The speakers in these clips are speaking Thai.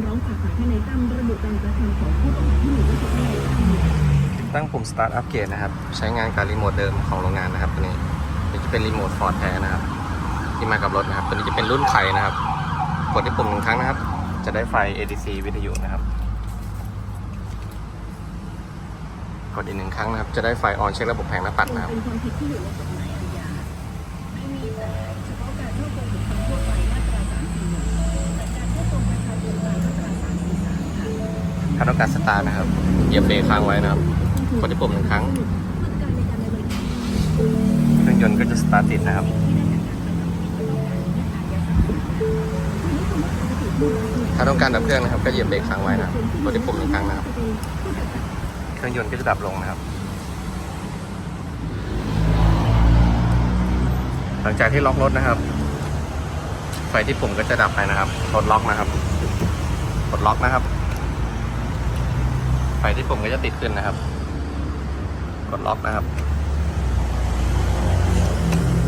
ำร้องฝากศาลทนายตั้มระบุการกระทำของผู้ต้องหาที่หนึ่งก็คือทนายตั้มตั้งปุ่ม Start Upgrade นะครับ ใช้งานกับรีโมทเดิมของโรงงานนะครับตัวนี้นี่จะเป็นรีโมทฟอร์ดแท้นะครับ ที่มากับรถนะครับ ตัวนี้จะเป็นรุ่นไข่นะครับ กดที่ปุ่มหนึ่งครั้งนะครับ จะได้ไฟ ADC วิทยุนะครับ กดอีกหนึ่งครั้งนะครับ จะได้ไฟออนเช็คระบบแผงหน้าปัดนะครับ ถ้าต้องการสตาร์ทนะครับเหยียบเบรกค้างไว้นะครับกดที่ปุ่มหนึ่งครั้งเครื่องยนต์ก็จะสตาร์ทติดนะครับถ้าต้องการดับเครื่องนะครับ ก็เหยียบเบรกค้างไว้นะครับกดที่ปุ่มหนึ่งครั้งนะครับ เครื่องยนต์ก็จะดับลงนะครับ หลังจากที่ล็อกรถนะครับ ไฟที่ปุ่มก็จะดับไปนะครับกดล็อกนะครับกดล็อกนะครับ ไฟที่ปุ่มก็จะติดขึ้นนะครับ กดล็อกนะครับ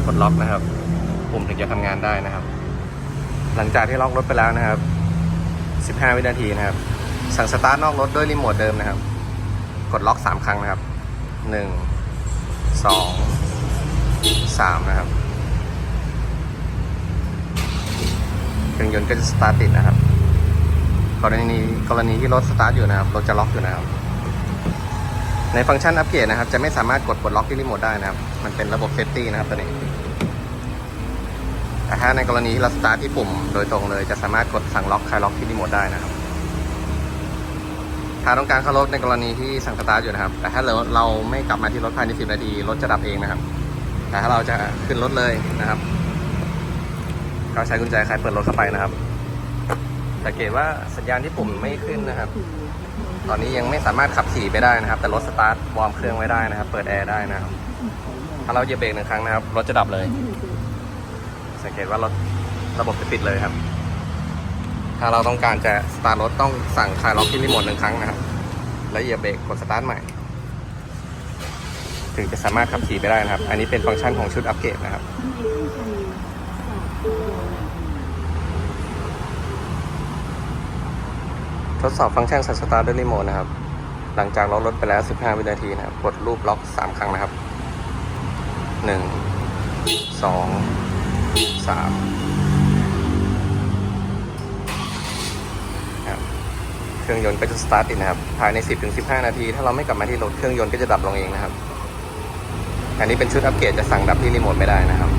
กดล็อกนะครับ ปุ่มถึงจะทำงานได้นะครับ หลังจากที่ล็อกรถไปแล้วนะครับ 15 วินาทีนะครับ สั่งสตาร์ทนอกรถด้วยรีโมทเดิมนะครับ กดล็อก 3 ครั้งนะครับ 1 2 3 นะครับ เครื่องยนต์ก็จะสตาร์ทติดนะครับ กรณีกรณีที่รถสตาร์ทอยู่นะครับรถจะล็อกอยู่นะครับ ในฟังก์ชันอัปเกรดนะครับ จะไม่สามารถกดปลดล็อกที่รีโมทได้นะครับ มันเป็นระบบเซฟตี้นะครับตัวนี้แต่ถ้าในกรณีที่เราสตาร์ทที่ปุ่มโดยตรงเลย จะสามารถกดสั่งล็อกคลายล็อกที่รีโมทได้นะครับถ้าต้องการเข้ารถในกรณีที่สั่งสตาร์ทอยู่นะครับ แต่ถ้าเราเราไม่กลับมาที่รถภายใน 10 นาที รถจะดับเองนะครับ แต่ถ้าเราจะขึ้นรถเลยนะครับ ก็ใช้กุญแจคลายเปิดรถเข้าไปนะครับ สังเกตว่าสัญญาณที่ปุ่มไม่ขึ้นนะครับ ตอนนี้ยังไม่สามารถขับขี่ไปได้นะครับ แต่รถสตาร์ทวอร์มเครื่องไว้ได้นะครับ เปิดแอร์ได้นะครับ ถ้าเราเหยียบเบรกหนึ่งครั้งนะครับ รถจะดับเลย สังเกตว่ารถระบบจะปิดเลยครับ ถ้าเราต้องการจะสตาร์ทรถต้องสั่งคลายล็อกที่รีโมทหนึ่งครั้งนะครับ แล้วเหยียบเบรกกดสตาร์ทใหม่ ถึงจะสามารถขับขี่ไปได้นะครับ อันนี้เป็นฟังก์ชันของชุดอัปเกรดนะครับ ทดสอบฟังก์ชันสตาร์ทด้วยรีโมทนะครับ หลังจากล็อกรถไปแล้ว 15 วินาทีนะครับ กดรูปล็อก 3 ครั้งนะครับ 1 2 3ครับเครื่องยนต์ก็จะสตาร์ทติดนะครับ ภายใน 10-15 นาที ถ้าเราไม่กลับมาที่รถเครื่องยนต์ก็จะดับลงเองนะครับ อันนี้เป็นชุดอัปเกรดจะสั่งดับที่รีโมทไม่ได้นะครับ